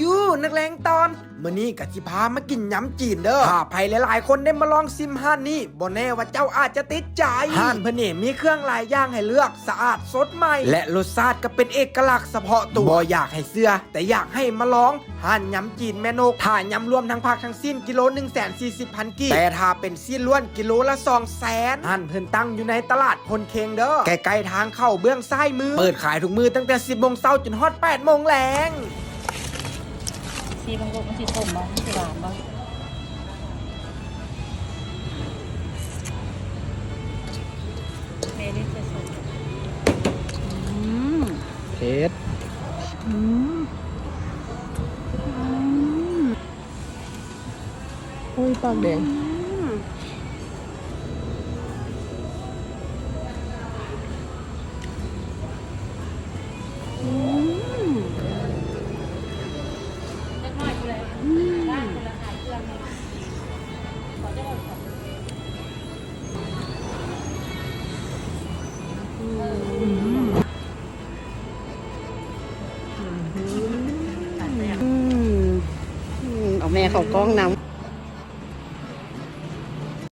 ยูนักเลงตอนมื่อนี้กะจิพามากินยำจีนเด้อถ้าไผหลายๆ คนได้มาลองซิมห้านนี้บ่แน่ว่าเจ้าอาจจะติดใจห้านเพิ่นนี่มีเครื่องหลายอย่างให้เลือกสะอาดสดใหม่ และรสชาติก็เป็นเอกลักษณ์เฉพาะตัวบ่อยากให้เสื้อ แต่อยากให้มาลองห้านยำจีนแม่นกถ้ายำรวมทั้งผักทั้งสิ้นกิโล1 4 0 0 0พันกีแต่ถ้าเป็นสิ้นล้วนกิโลละ2แสนห้านเพิ่นตั้งอยู่ในตลาดพลเคงเด้อใกล้ๆทางเข้าเบื้องซ้ายมือ เปิดขายทุกมือตั้งแต่ 10โมงเช้าจนฮอด8โมงแลง ซีบางลูกมันสิต้มบ่มันสิหวานบ้างเมลี่จะสุดอืมเผ็ดอืมอุ้ยปากแดง เอาแม่เขากล้องน้ำ